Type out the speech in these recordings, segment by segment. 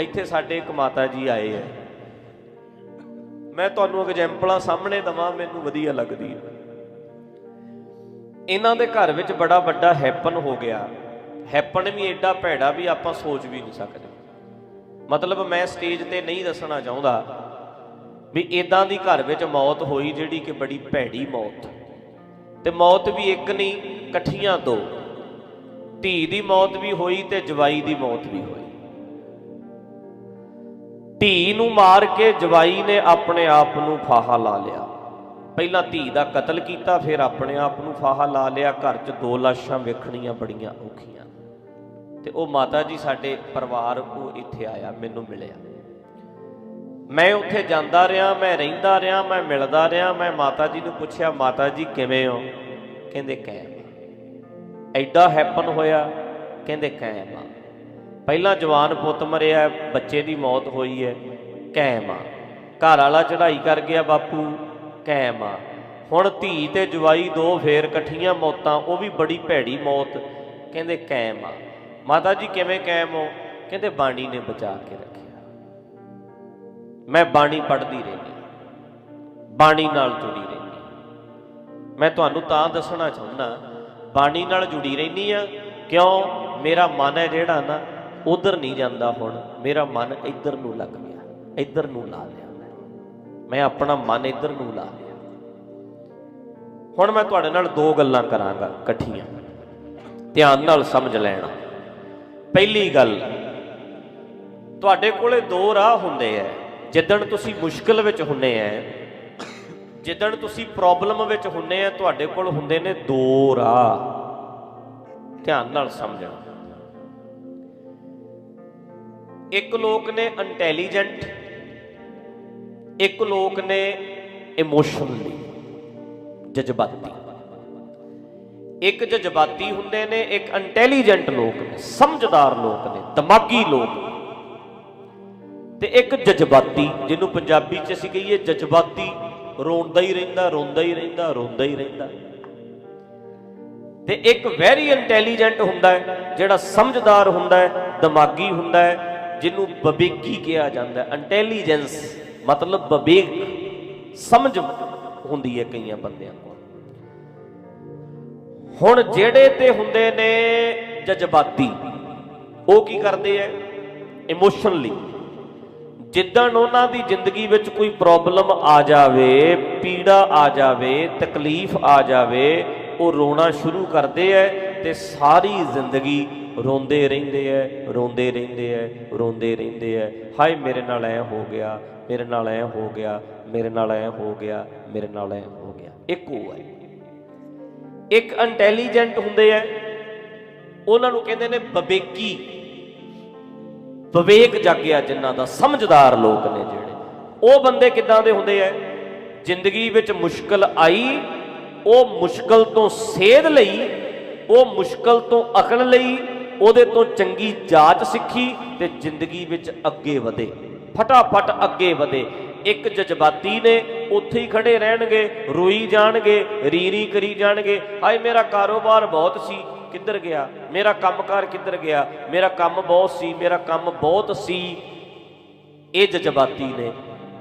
ਇੱਥੇ ਸਾਡੇ ਇੱਕ ਮਾਤਾ ਜੀ ਆਏ ਆ। ਮੈਂ ਤੁਹਾਨੂੰ ਐਗਜੈਂਪਲਾਂ ਸਾਹਮਣੇ ਦਵਾਂ, ਮੈਨੂੰ ਵਧੀਆ ਲੱਗਦੀ ਹੈ ਇਹਨਾਂ ਦੇ ਘਰ ਵਿੱਚ ਬੜਾ ਵੱਡਾ ਹੈਪਨ ਹੋ ਗਿਆ। ਹੈਪਨ ਵੀ ਐਡਾ ਭੈੜਾ ਵੀ ਆਪਾਂ ਸੋਚ ਵੀ ਨਹੀਂ ਸਕਦੇ। ਮਤਲਬ ਮੈਂ ਸਟੇਜ ਤੇ ਨਹੀਂ ਦੱਸਣਾ ਚਾਹੁੰਦਾ ਵੀ ਇਦਾਂ ਦੀ ਘਰ ਵਿੱਚ ਮੌਤ ਹੋਈ ਜਿਹੜੀ ਕਿ ਬੜੀ ਭੈੜੀ ਮੌਤ। ਤੇ ਮੌਤ ਵੀ ਇੱਕ ਨਹੀਂ, ਇਕੱਠੀਆਂ ਦੋ। ਧੀ ਦੀ ਮੌਤ ਵੀ ਹੋਈ ਤੇ ਜਵਾਈ ਦੀ ਮੌਤ ਵੀ ਹੋਈ। ਧੀ ਨੂੰ ਮਾਰ ਕੇ ਜਵਾਈ ਨੇ ਆਪਣੇ ਆਪ ਨੂੰ ਫਾਹਾ ਲਾ ਲਿਆ। ਪਹਿਲਾਂ ਧੀ ਦਾ ਕਤਲ ਕੀਤਾ, ਫਿਰ ਆਪਣੇ ਆਪ ਨੂੰ ਫਾਹਾ ਲਾ ਲਿਆ। ਘਰ 'ਚ ਦੋ ਲਾਸ਼ਾਂ ਵੇਖਣੀਆਂ ਬੜੀਆਂ ਔਖੀਆਂ। ਤੇ ਉਹ ਮਾਤਾ ਜੀ, ਸਾਡੇ ਪਰਿਵਾਰ ਉਹ ਇੱਥੇ ਆਇਆ, ਮੈਨੂੰ ਮਿਲਿਆ। ਮੈਂ ਉੱਥੇ ਜਾਂਦਾ ਰਿਹਾ, ਮੈਂ ਰਹਿੰਦਾ ਰਿਹਾ, ਮੈਂ ਮਿਲਦਾ ਰਿਹਾ, ਮੈਂ ਮਾਤਾ ਜੀ ਨੂੰ ਪੁੱਛਿਆ, ਮਾਤਾ ਜੀ, ਕਿਵੇਂ ਹੋ? ਕਹਿੰਦੇ ਕਾਇਮ ਐਡਾ ਹੈਪਨ ਹੋਇਆ, ਕਹਿੰਦੇ ਕਾਇਮ ਆ। ਪਹਿਲਾਂ ਜਵਾਨ ਪੁੱਤ ਮਰਿਆ, ਬੱਚੇ ਦੀ ਮੌਤ ਹੋਈ ਹੈ ਕਾਇਮ ਆ। ਘਰ ਵਾਲਾ ਚੜ੍ਹਾਈ ਕਰ ਗਿਆ, ਬਾਪੂ ਕਾਇਮ ਆ। ਹੁਣ ਧੀ ਤੇ ਜਵਾਈ ਦੋ ਫੇਰ ਇਕੱਠੀਆਂ ਮੌਤਾਂ, ਉਹ ਵੀ ਬੜੀ ਭੈੜੀ ਮੌਤ, ਕਹਿੰਦੇ ਕਾਇਮ ਆ। ਮਾਤਾ ਜੀ ਕਿਵੇਂ ਕਾਇਮ ਹੋ? ਕਹਿੰਦੇ ਬਾਣੀ ਨੇ ਬਚਾ ਕੇ ਰੱਖਿਆ। ਮੈਂ ਬਾਣੀ ਪੜ੍ਹਦੀ ਰਹਿੰਦੀ ਬਾਣੀ ਨਾਲ ਜੁੜੀ ਰਹਿੰਦੀ ਮੈਂ ਤੁਹਾਨੂੰ ਤਾਂ ਦੱਸਣਾ ਚਾਹੁੰਦਾ, ਬਾਣੀ ਨਾਲ ਜੁੜੀ ਰਹਿੰਦੀ ਆ ਕਿਉਂ? ਮੇਰਾ ਮਨ ਹੈ ਜਿਹੜਾ ਨਾ ਉਧਰ ਨਹੀਂ ਜਾਂਦਾ ਹੁਣ। ਮੇਰਾ ਮਨ ਇੱਧਰ ਨੂੰ ਲੱਗ ਗਿਆ। ਇੱਧਰ ਨੂੰ ਲਾ ਲਿਆ। ਮੈਂ ਆਪਣਾ ਮਨ ਇੱਧਰ ਨੂੰ ਲਾ ਲਿਆ। ਹੁਣ ਮੈਂ ਤੁਹਾਡੇ ਨਾਲ ਦੋ ਗੱਲਾਂ ਕਰਾਂਗਾ ਇਕੱਠੀਆਂ। ਧਿਆਨ ਨਾਲ ਸਮਝ ਲੈਣਾ। ਪਹਿਲੀ ਗੱਲ, ਤੁਹਾਡੇ ਕੋਲੇ ਦੋ ਰਾਹ ਹੁੰਦੇ ਆ ਜਿੱਦਣ ਤੁਸੀਂ ਮੁਸ਼ਕਲ ਵਿੱਚ ਹੁੰਨੇ ਆ ਜਿੱਦਣ ਤੁਸੀਂ ਪ੍ਰੋਬਲਮ ਵਿੱਚ ਹੁੰਨੇ ਆ ਤੁਹਾਡੇ ਕੋਲ ਹੁੰਦੇ ਨੇ ਦੋ ਰਾਹ। ਧਿਆਨ ਨਾਲ ਸਮਝਣਾ। ਇੱਕ ਲੋਕ ਨੇ ਇੰਟੈਲੀਜੈਂਟ ਇੱਕ ਲੋਕ ਨੇ ਇਮੋਸ਼ਨਲੀ ਜਜ਼ਬਾਤੀ। ਇੱਕ ਜਜ਼ਬਾਤੀ ਹੁੰਦੇ ਨੇ, ਇੱਕ ਇੰਟੈਲੀਜੈਂਟ ਲੋਕ ਨੇ, ਸਮਝਦਾਰ ਲੋਕ ਨੇ, ਦਿਮਾਗੀ ਲੋਕ ਨੇ। ਤੇ ਇੱਕ ਜਜ਼ਬਾਤੀ, ਜਿਹਨੂੰ ਪੰਜਾਬੀ ਚ ਅਸੀਂ ਕਹੀਏ ਜਜ਼ਬਾਤੀ, ਰੋਂਦਾ ਹੀ ਰਹਿੰਦਾ, ਰੋਂਦਾ ਹੀ ਰਹਿੰਦਾ, ਰੋਂਦਾ ਹੀ ਰਹਿੰਦਾ। ਤੇ ਇੱਕ ਵੈਰੀ ਇੰਟੈਲੀਜੈਂਟ ਹੁੰਦਾ ਹੈ, ਜਿਹੜਾ ਸਮਝਦਾਰ ਹੁੰਦਾ ਹੈ, ਦਿਮਾਗੀ ਹੁੰਦਾ ਹੈ ਜਿਹਨੂੰ ਵਿਵੇਕੀ ਕਿਹਾ ਜਾਂਦਾ ਇੰਟੈਲੀਜੈਂਸ ਮਤਲਬ ਵਿਵੇਕ ਸਮਝ ਹੁੰਦੀ ਹੈ ਕਈਆਂ ਬੰਦਿਆਂ ਕੋਲ। ਹੁਣ ਜਿਹੜੇ ਤੇ ਹੁੰਦੇ ਨੇ ਜਜ਼ਬਾਤੀ, ਉਹ ਕੀ ਕਰਦੇ ਐ ਇਮੋਸ਼ਨਲੀ ਜਿੱਦਣ ਉਹਨਾਂ ਦੀ ਜ਼ਿੰਦਗੀ ਵਿੱਚ ਕੋਈ ਪ੍ਰੋਬਲਮ ਆ ਜਾਵੇ, ਪੀੜਾ ਆ ਜਾਵੇ, ਤਕਲੀਫ ਆ ਜਾਵੇ, ਉਹ ਰੋਣਾ ਸ਼ੁਰੂ ਕਰਦੇ ਐ ਤੇ ਸਾਰੀ ਜ਼ਿੰਦਗੀ ਰੋਂਦੇ ਰਹਿੰਦੇ ਐ, ਰੋਂਦੇ ਰਹਿੰਦੇ ਐ, ਰੋਂਦੇ ਰਹਿੰਦੇ ਐ। ਹਾਏ, ਮੇਰੇ ਨਾਲ ਐ ਹੋ ਗਿਆ, ਮੇਰੇ ਨਾਲ ਐ ਹੋ ਗਿਆ, ਮੇਰੇ ਨਾਲ ਐ ਹੋ ਗਿਆ, ਮੇਰੇ ਨਾਲ ਐ ਹੋ ਗਿਆ। ਇੱਕ ਉਹ ਹੈ ਇੱਕ ਇੰਟੈਲੀਜੈਂਟ ਹੁੰਦੇ ਐ। ਉਹਨਾਂ ਨੂੰ ਕਹਿੰਦੇ ਨੇ ਵਿਵੇਕੀ। ਵਿਵੇਕ ਜਾਗਿਆ ਜਿਨ੍ਹਾਂ ਦਾ ਸਮਝਦਾਰ ਲੋਕ ਨੇ ਜਿਹੜੇ। ਉਹ ਬੰਦੇ ਕਿੱਦਾਂ ਦੇ ਹੁੰਦੇ ਐ? ਜ਼ਿੰਦਗੀ ਵਿੱਚ ਮੁਸ਼ਕਲ ਆਈ, ਉਹ ਮੁਸ਼ਕਲ ਤੋਂ ਸੇਧ ਲਈ, ਉਹ ਮੁਸ਼ਕਲ ਤੋਂ ਅਕਲ ਲਈ ਉਹਦੇ ਤੋਂ ਚੰਗੀ ਜਾਚ ਸਿੱਖੀ ਤੇ ਜ਼ਿੰਦਗੀ ਵਿੱਚ ਅੱਗੇ ਵਧੇ। ਫਟਾਫਟ ਅੱਗੇ ਵਧੇ। ਇੱਕ ਜਜ਼ਬਾਤੀ ਨੇ ਉੱਥੇ ਹੀ ਖੜੇ ਰਹਿਣਗੇ, ਰੋਈ ਜਾਣਗੇ, ਰੀਰੀ ਕਰੀ ਜਾਣਗੇ। ਹਾਏ, ਮੇਰਾ ਕਾਰੋਬਾਰ ਬਹੁਤ ਸੀ, ਕਿੱਧਰ ਗਿਆ? ਮੇਰਾ ਕੰਮਕਾਰ ਕਿੱਧਰ ਗਿਆ? ਮੇਰਾ ਕੰਮ ਬਹੁਤ ਸੀ, ਮੇਰਾ ਕੰਮ ਬਹੁਤ ਸੀ। ਇਹ ਜਜ਼ਬਾਤੀ ਨੇ।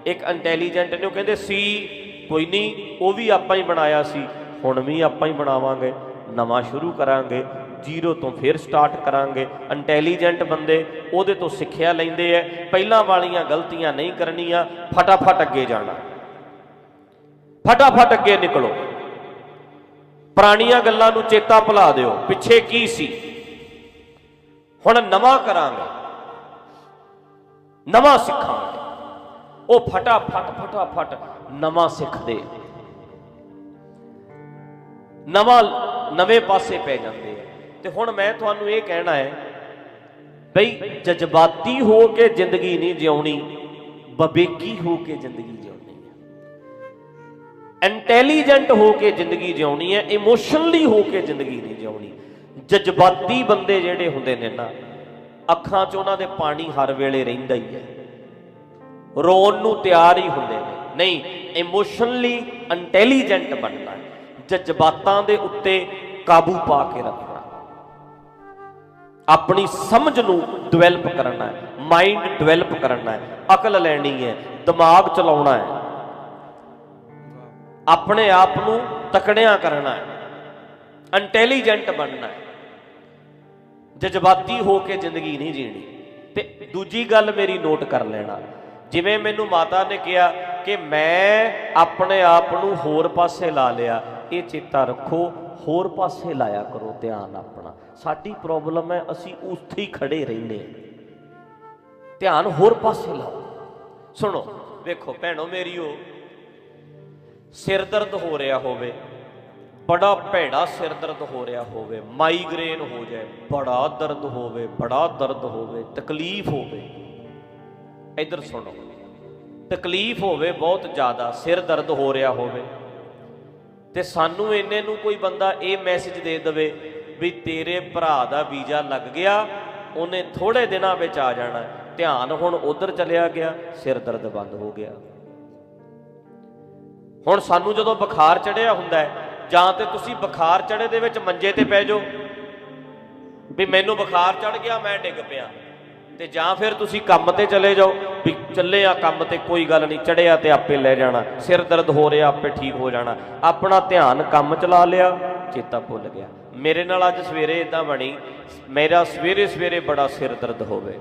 ਇੱਕ ਇੰਟੈਲੀਜੈਂਟ ਨੇ ਉਹ ਕਹਿੰਦੇ, ਸੀ, ਕੋਈ ਨਹੀਂ, ਉਹ ਵੀ ਆਪਾਂ ਹੀ ਬਣਾਇਆ ਸੀ। ਹੁਣ ਵੀ ਆਪਾਂ ਹੀ ਬਣਾਵਾਂਗੇ। ਨਵਾਂ ਸ਼ੁਰੂ ਕਰਾਂਗੇ। ਜ਼ੀਰੋ ਤੋਂ ਫਿਰ ਸਟਾਰਟ ਕਰਾਂਗੇ। ਇੰਟੈਲੀਜੈਂਟ ਬੰਦੇ ਉਹਦੇ ਤੋਂ ਸਿੱਖਿਆ ਲੈਂਦੇ ਐ। ਪਹਿਲਾਂ ਵਾਲੀਆਂ ਗਲਤੀਆਂ ਨਹੀਂ ਕਰਨੀਆਂ, ਫਟਾਫਟ ਅੱਗੇ ਜਾਣਾ। ਫਟਾਫਟ ਅੱਗੇ ਨਿਕਲੋ। ਪੁਰਾਣੀਆਂ ਗੱਲਾਂ ਨੂੰ ਚੇਤਾ ਭੁਲਾ ਦਿਓ, ਪਿੱਛੇ ਕੀ ਸੀ? ਹੁਣ ਨਵਾਂ ਕਰਾਂਗੇ। ਨਵਾਂ ਸਿੱਖਾਂਗੇ। ਉਹ ਫਟਾਫਟ ਫਟਾਫਟ ਨਵਾਂ ਸਿੱਖਦੇ। ਨਵਾਂ, ਨਵੇਂ ਪਾਸੇ ਪੈ ਜਾਂਦੇ। ਤੇ ਹੁਣ ਮੈਂ ਤੁਹਾਨੂੰ ਇਹ ਕਹਿਣਾ ਹੈ, ਬਈ ਜਜ਼ਬਾਤੀ ਹੋ ਕੇ ਜ਼ਿੰਦਗੀ ਨਹੀਂ ਜਿਉਣੀ ਵਿਵੇਕੀ ਹੋ ਕੇ ਜ਼ਿੰਦਗੀ ਜਿਉਣੀ ਹੈ। ਇੰਟੈਲੀਜੈਂਟ ਹੋ ਕੇ ਜ਼ਿੰਦਗੀ ਜਿਉਣੀ ਹੈ, ਇਮੋਸ਼ਨਲੀ ਹੋ ਕੇ ਜ਼ਿੰਦਗੀ ਨਹੀਂ ਜਿਉਣੀ। ਜਜ਼ਬਾਤੀ ਬੰਦੇ ਜਿਹੜੇ ਹੁੰਦੇ ਨੇ ਨਾ, ਅੱਖਾਂ 'ਚ ਉਹਨਾਂ ਦੇ ਪਾਣੀ ਹਰ ਵੇਲੇ ਰਹਿੰਦਾ ਹੀ ਹੈ। ਰੋਣ ਨੂੰ ਤਿਆਰ ਹੀ ਹੁੰਦੇ ਨੇ। ਨਹੀਂ, ਇਮੋਸ਼ਨਲੀ ਇੰਟੈਲੀਜੈਂਟ ਬਣਨਾ ਜਜ਼ਬਾਤਾਂ ਦੇ ਉੱਤੇ ਕਾਬੂ ਪਾ ਕੇ ਰੱਖਣਾ। ਆਪਣੀ ਸਮਝ ਨੂੰ ਡਿਵੈਲਪ ਕਰਨਾ ਹੈ ਮਾਈਂਡ ਡਿਵੈਲਪ ਕਰਨਾ ਹੈ, ਅਕਲ ਲੈਣੀ ਹੈ, ਦਿਮਾਗ ਚਲਾਉਣਾ ਹੈ। ਆਪਣੇ ਆਪ ਨੂੰ ਤਕੜਿਆਂ ਕਰਨਾ ਹੈ ਇੰਟੈਲੀਜੈਂਟ ਬਣਨਾ ਹੈ। ਜਜ਼ਬਾਤੀ ਹੋ ਕੇ ਜ਼ਿੰਦਗੀ ਨਹੀਂ ਜੀਣੀ। ਤੇ ਦੂਜੀ ਗੱਲ ਮੇਰੀ ਨੋਟ ਕਰ ਲੈਣਾ। ਜਿਵੇਂ ਮੈਨੂੰ ਮਾਤਾ ਨੇ ਕਿਹਾ ਕਿ ਮੈਂ ਆਪਣੇ ਆਪ ਨੂੰ ਹੋਰ ਪਾਸੇ ਲਾ ਲਿਆ, ਇਹ ਚੇਤਾ ਰੱਖੋ ਹੋਰ ਪਾਸੇ ਲਾਇਆ ਕਰੋ ਧਿਆਨ ਆਪਣਾ। ਸਾਡੀ ਪ੍ਰੋਬਲਮ ਹੈ, ਅਸੀਂ ਉੱਥੇ ਹੀ ਖੜੇ ਰਹਿੰਦੇ ਹਾਂ। ਧਿਆਨ ਹੋਰ ਪਾਸੇ ਲਾਓ। ਸੁਣੋ, ਵੇਖੋ ਭੈਣੋ ਮੇਰੀਓ, ਸਿਰ ਦਰਦ ਹੋ ਰਿਹਾ ਹੋਵੇ, ਬੜਾ ਭੈੜਾ ਸਿਰ ਦਰਦ ਹੋ ਰਿਹਾ ਹੋਵੇ ਮਾਈਗ੍ਰੇਨ ਹੋ ਜਾਏ, ਬੜਾ ਦਰਦ ਹੋਵੇ, ਬੜਾ ਦਰਦ ਹੋਵੇ, ਤਕਲੀਫ ਹੋਵੇ। ਇੱਧਰ ਸੁਣੋ, ਤਕਲੀਫ ਹੋਵੇ, ਬਹੁਤ ਜ਼ਿਆਦਾ, ਸਿਰ ਦਰਦ ਹੋ ਰਿਹਾ ਹੋਵੇ। ਤੇ ਸਾਨੂੰ ਇੰਨੇ ਨੂੰ ਕੋਈ ਬੰਦਾ ਇਹ ਮੈਸੇਜ ਦੇ ਦੇਵੇ ਵੀ ਤੇਰੇ ਭਰਾ ਦਾ ਵੀਜ਼ਾ ਲੱਗ ਗਿਆ, ਉਹਨੇ ਥੋੜੇ ਦਿਨਾਂ ਵਿੱਚ ਆ ਜਾਣਾ। ਧਿਆਨ ਹੁਣ ਉਧਰ ਚਲਿਆ ਗਿਆ, ਸਿਰ ਦਰਦ ਬੰਦ ਹੋ ਗਿਆ। ਹੁਣ ਸਾਨੂੰ ਜਦੋਂ ਬੁਖਾਰ ਚੜਿਆ ਹੁੰਦਾ ਹੈ, ਜਾਂ ਤੇ ਤੁਸੀਂ ਬੁਖਾਰ ਚੜੇ ਦੇ ਵਿੱਚ ਮੰਜੇ ਤੇ ਪੈ ਜਾਓ, ਵੀ ਮੈਨੂੰ ਬੁਖਾਰ ਚੜ ਗਿਆ, ਮੈਂ ਡਿੱਗ ਪਿਆ। ਤੇ ਜਾਂ ਫਿਰ ਤੁਸੀਂ ਕੰਮ ਤੇ ਚਲੇ ਜਾਓ, ਵੀ ਚੱਲੇ ਆ ਕੰਮ ਤੇ ਕੋਈ ਗੱਲ ਨਹੀਂ, ਚੜਿਆ ਤੇ ਆਪੇ ਲੈ ਜਾਣਾ, ਸਿਰ ਦਰਦ ਹੋ ਰਿਹਾ, ਆਪੇ ਠੀਕ ਹੋ ਜਾਣਾ। ਆਪਣਾ ਧਿਆਨ ਕੰਮ ਚਲਾ ਲਿਆ, ਚੇਤਾ ਭੁੱਲ ਗਿਆ। ਮੇਰੇ ਨਾਲ ਅੱਜ ਸਵੇਰੇ ਇਦਾਂ ਬਣੀ, ਮੇਰਾ ਸਵੇਰੇ ਸਵੇਰੇ ਬੜਾ ਸਿਰ ਦਰਦ ਹੋਵੇ।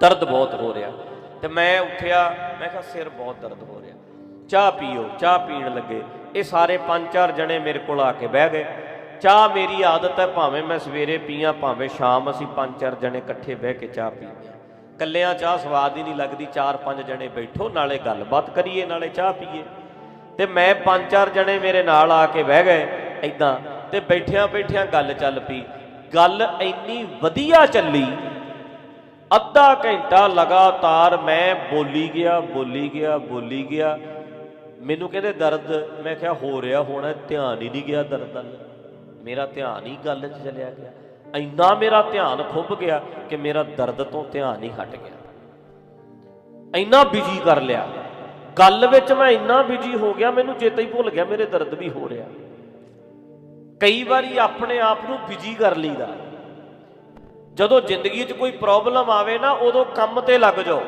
ਦਰਦ ਬਹੁਤ ਹੋ ਰਿਹਾ। ਤੇ ਮੈਂ ਉੱਠਿਆ, ਮੈਂ ਕਿਹਾ ਸਿਰ ਬਹੁਤ ਦਰਦ ਹੋ ਰਿਹਾ। ਚਾਹ ਪੀਓ, ਚਾਹ ਪੀਣ ਲੱਗੇ। ਇਹ ਸਾਰੇ ਪੰਜ ਚਾਰ ਜਣੇ ਮੇਰੇ ਕੋਲ ਆ ਕੇ ਬਹਿ ਗਏ। ਚਾਹ ਮੇਰੀ ਆਦਤ ਹੈ, ਭਾਵੇਂ ਮੈਂ ਸਵੇਰੇ ਪੀਆਂ, ਭਾਵੇਂ ਸ਼ਾਮ ਅਸੀਂ ਪੰਜ ਚਾਰ ਜਣੇ ਇਕੱਠੇ ਬਹਿ ਕੇ ਚਾਹ ਪੀਂਦੇ ਹਾਂ। ਕੱਲਿਆਂ ਚਾਹ ਸਵਾਦ ਹੀ ਨਹੀਂ ਲੱਗਦੀ, ਚਾਰ ਪੰਜ ਜਣੇ ਬੈਠੋ, ਨਾਲੇ ਗੱਲਬਾਤ ਕਰੀਏ, ਨਾਲੇ ਚਾਹ ਪੀਏ। ਤੇ ਮੈਂ ਪੰਜ ਚਾਰ ਜਣੇ ਮੇਰੇ ਨਾਲ ਆ ਕੇ ਬਹਿ ਗਏ ਐਦਾਂ ਤੇ ਬੈਠਿਆਂ ਬੈਠਿਆਂ ਗੱਲ ਚੱਲ ਪਈ। ਗੱਲ ਇੰਨੀ ਵਧੀਆ ਚੱਲੀ, ਅੱਧਾ ਘੰਟਾ ਲਗਾਤਾਰ ਮੈਂ ਬੋਲੀ ਗਿਆ ਬੋਲੀ ਗਿਆ ਬੋਲੀ ਗਿਆ। ਮੈਨੂੰ ਕਹਿੰਦੇ, ਦਰਦ। ਮੈਂ ਕਿਹਾ, ਹੋ ਰਿਹਾ ਹੋਣਾ, ਧਿਆਨ ਹੀ ਨਹੀਂ ਗਿਆ ਦਰਦ ਵੱਲ। ਮੇਰਾ ਧਿਆਨ ਹੀ ਗੱਲ 'ਚ ਚਲਿਆ ਗਿਆ। ਇੰਨਾ ਮੇਰਾ ਧਿਆਨ ਖੁੱਭ ਗਿਆ ਕਿ ਮੇਰਾ ਦਰਦ ਤੋਂ ਧਿਆਨ ਹੀ ਹਟ ਗਿਆ। ਇੰਨਾ ਬਿਜ਼ੀ ਕਰ ਲਿਆ। ਗੱਲ ਵਿੱਚ ਮੈਂ ਇੰਨਾ ਬਿਜ਼ੀ ਹੋ ਗਿਆ, ਮੈਨੂੰ ਚੇਤਾ ਹੀ ਭੁੱਲ ਗਿਆ, ਮੇਰੇ ਦਰਦ ਵੀ ਹੋ ਰਿਹਾ। ਕਈ ਵਾਰੀ ਆਪਣੇ ਆਪ ਨੂੰ ਬਿਜ਼ੀ ਕਰ ਲਈਦਾ। ਜਦੋਂ ਜ਼ਿੰਦਗੀ 'ਚ ਕੋਈ ਪ੍ਰੋਬਲਮ ਆਵੇ ਨਾ, ਉਦੋਂ ਕੰਮ ਤੇ ਲੱਗ ਜਾਓ।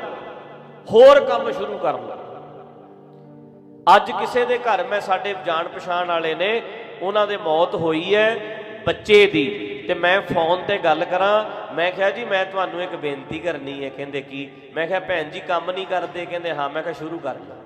ਹੋਰ ਕੰਮ ਸ਼ੁਰੂ ਕਰ ਲਓ ਅੱਜ ਕਿਸੇ ਦੇ ਘਰ ਮੈਂ ਸਾਡੇ ਜਾਣ ਪਛਾਣ ਵਾਲੇ ਨੇ ਉਹਨਾਂ ਦੇ ਮੌਤ ਹੋਈ ਹੈ ਬੱਚੇ ਦੀ। ਤੇ ਮੈਂ ਫੋਨ ਤੇ ਗੱਲ ਕਰਾਂ, ਮੈਂ ਕਿਹਾ ਜੀ, ਮੈਂ ਤੁਹਾਨੂੰ ਇੱਕ ਬੇਨਤੀ ਕਰਨੀ ਹੈ, ਕਹਿੰਦੇ ਕੀ? ਮੈਂ ਕਿਹਾ ਭੈਣ ਜੀ, ਕੰਮ ਨਹੀਂ ਕਰਦੇ, ਕਹਿੰਦੇ ਹਾਂ, ਮੈਂ ਕਿਹਾ ਸ਼ੁਰੂ ਕਰ ਲਓ।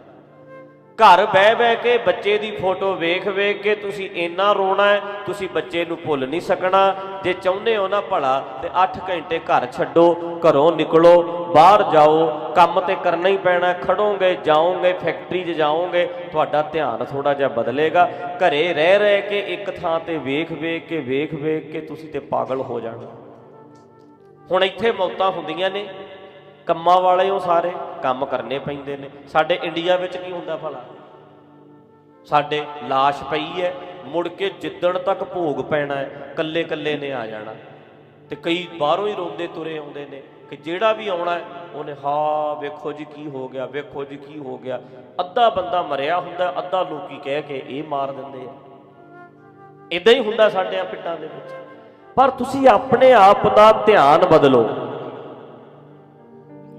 ਘਰ ਬਹਿ ਬਹਿ ਕੇ ਬੱਚੇ ਦੀ ਫੋਟੋ ਵੇਖ ਵੇਖ ਕੇ ਤੁਸੀਂ ਇੰਨਾ ਰੋਣਾ ਹੈ, ਤੁਸੀਂ ਬੱਚੇ ਨੂੰ ਭੁੱਲ ਨਹੀਂ ਸਕਣਾ। ਜੇ ਚਾਹੁੰਦੇ ਹੋ ਨਾ ਭਲਾ, ਤੇ 8 ਘੰਟੇ ਘਰ ਛੱਡੋ, ਘਰੋਂ ਨਿਕਲੋ, ਬਾਹਰ ਜਾਓ, ਕੰਮ ਤੇ ਕਰਨਾ ਹੀ ਪੈਣਾ, ਖੜੋਗੇ, ਜਾਓਗੇ, ਫੈਕਟਰੀ 'ਚ ਜਾਓਗੇ, ਤੁਹਾਡਾ ਧਿਆਨ ਥੋੜਾ ਜਿਹਾ ਬਦਲੇਗਾ। ਘਰੇ ਰਹਿ ਰਹਿ ਕੇ ਇੱਕ ਥਾਂ ਤੇ ਵੇਖ ਵੇਖ ਕੇ, ਵੇਖ ਵੇਖ ਕੇ ਤੁਸੀਂ ਤੇ ਪਾਗਲ ਹੋ ਜਾਣਾ। ਹੁਣ ਇੱਥੇ ਮੌਤਾਂ ਹੁੰਦੀਆਂ ਨੇ। ਕੰਮਾਂ ਵਾਲੇ ਹੋ ਸਾਰੇ ਕੰਮ ਕਰਨੇ ਪੈਂਦੇ ਨੇ। ਸਾਡੇ ਇੰਡੀਆ ਵਿੱਚ ਕੀ ਹੁੰਦਾ ਭਲਾ? ਸਾਡੇ লাশ ਪਈ ਹੈ ਮੁੜ ਕੇ ਜਿੱਦਣ ਤੱਕ ਭੋਗ ਪੈਣਾ ਹੈ ਕੱਲੇ ਕੱਲੇ ਨੇ ਆ ਜਾਣਾ। ਤੇ ਕਈ ਬਾਹਰੋਂ ਹੀ ਰੋਂਦੇ ਤੁਰੇ ਆਉਂਦੇ ਨੇ ਕਿ ਜਿਹੜਾ ਵੀ ਆਉਣਾ ਹੈ ਉਹਨੇ ਹਾਂ, ਵੇਖੋ ਜੀ ਕੀ ਹੋ ਗਿਆ, ਵੇਖੋ ਜੀ ਕੀ ਹੋ ਗਿਆ। ਅੱਧਾ ਬੰਦਾ ਮਰਿਆ ਹੁੰਦਾ, ਅੱਧਾ ਲੋਕੀ ਕਹਿ ਕੇ ਇਹ ਮਾਰ ਦਿੰਦੇ ਆ। ਇਦਾਂ ਹੀ ਹੁੰਦਾ ਸਾਡੇ ਪਿੰਡਾਂ ਦੇ ਵਿੱਚ। ਪਰ ਤੁਸੀਂ ਆਪਣੇ ਆਪ ਦਾ ਧਿਆਨ ਬਦਲੋ।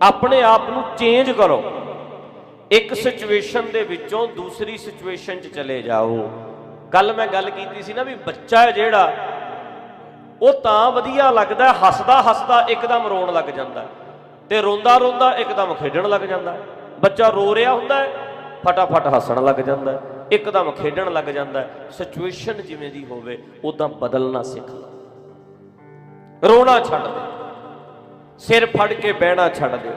ਆਪਣੇ ਆਪ ਨੂੰ ਚੇਂਜ ਕਰੋ। ਇੱਕ ਸਿਚੁਏਸ਼ਨ ਦੇ ਵਿੱਚੋਂ ਦੂਸਰੀ ਸਿਚੁਏਸ਼ਨ 'ਚ ਚਲੇ ਜਾਓ। ਕੱਲ ਮੈਂ ਗੱਲ ਕੀਤੀ ਸੀ ਨਾ ਵੀ ਬੱਚਾ ਹੈ ਜਿਹੜਾ ਉਹ ਤਾਂ ਵਧੀਆ ਲੱਗਦਾ ਹੱਸਦਾ ਹੱਸਦਾ ਇੱਕਦਮ ਰੋਣ ਲੱਗ ਜਾਂਦਾ ਹੈ, ਤੇ ਰੋਂਦਾ ਰੋਂਦਾ ਇੱਕਦਮ ਖੇਡਣ ਲੱਗ ਜਾਂਦਾ। ਬੱਚਾ ਰੋ ਰਿਹਾ ਹੁੰਦਾ ਹੈ ਫਟਾਫਟ ਹੱਸਣ ਲੱਗ ਜਾਂਦਾ ਇੱਕਦਮ ਖੇਡਣ ਲੱਗ ਜਾਂਦਾ। ਸਿਚੁਏਸ਼ਨ ਜਿਵੇਂ ਦੀ ਹੋਵੇ ਉਦਾਂ ਬਦਲਣਾ ਸਿੱਖ ਲਓ। ਰੋਣਾ ਛੱਡ ਦੇ ਸਿਰ ਫੜ ਕੇ ਬਹਿਣਾ ਛੱਡ ਦਿਓ।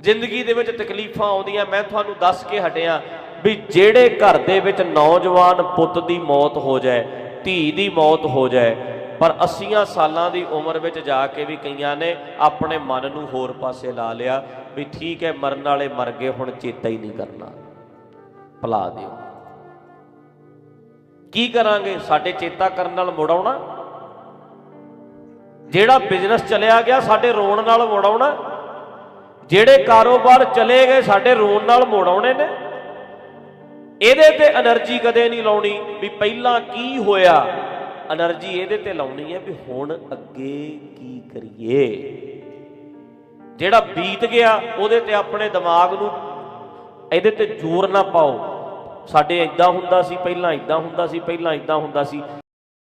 ਜ਼ਿੰਦਗੀ ਦੇ ਵਿੱਚ ਤਕਲੀਫਾਂ ਆਉਂਦੀਆਂ, ਮੈਂ ਤੁਹਾਨੂੰ ਦੱਸ ਕੇ ਹਟਿਆ ਵੀ ਜਿਹੜੇ ਘਰ ਦੇ ਵਿੱਚ ਨੌਜਵਾਨ ਪੁੱਤ ਦੀ ਮੌਤ ਹੋ ਜਾਏ, ਧੀ ਦੀ ਮੌਤ ਹੋ ਜਾਏ, ਪਰ 80 ਸਾਲਾਂ ਦੀ ਉਮਰ ਵਿੱਚ ਜਾ ਕੇ ਵੀ ਕਈਆਂ ਨੇ ਆਪਣੇ ਮਨ ਨੂੰ ਹੋਰ ਪਾਸੇ ਲਾ ਲਿਆ ਵੀ ਠੀਕ ਹੈ, ਮਰਨ ਵਾਲੇ ਮਰ ਗਏ, ਹੁਣ ਚੇਤਾ ਹੀ ਨਹੀਂ ਕਰਨਾ। ਭੁਲਾ ਦਿਓ। ਕੀ ਕਰਾਂਗੇ? ਸਾਡੇ ਚੇਤਾ ਕਰਨ ਨਾਲ ਮੁੜ ਆਉਣਾ? ਜਿਹੜਾ ਬਿਜ਼ਨਸ ਚਲਿਆ ਗਿਆ ਸਾਡੇ ਰੋਣ ਨਾਲ ਮੋੜਾਉਣਾ, ਜਿਹੜੇ ਕਾਰੋਬਾਰ ਚਲੇ ਗਏ ਸਾਡੇ ਰੋਣ ਨਾਲ ਮੋੜਾਉਣੇ ਨੇ। ਇਹਦੇ ਤੇ એનર્ਜੀ ਕਦੇ ਨਹੀਂ ਲਾਉਣੀ ਵੀ ਪਹਿਲਾਂ ਕੀ ਹੋਇਆ। એનર્ਜੀ ਇਹਦੇ ਤੇ ਲਾਉਣੀ ਹੈ ਵੀ ਹੁਣ ਅੱਗੇ ਕੀ ਕਰੀਏ। ਜਿਹੜਾ ਬੀਤ ਗਿਆ ਉਹਦੇ ਤੇ ਆਪਣੇ ਦਿਮਾਗ ਨੂੰ ਇਹਦੇ ਤੇ ਜ਼ੋਰ ਨਾ ਪਾਓ। ਸਾਡੇ ਇਦਾਂ ਹੁੰਦਾ ਸੀ, ਪਹਿਲਾਂ ਇਦਾਂ ਹੁੰਦਾ ਸੀ, ਪਹਿਲਾਂ ਇਦਾਂ ਹੁੰਦਾ ਸੀ।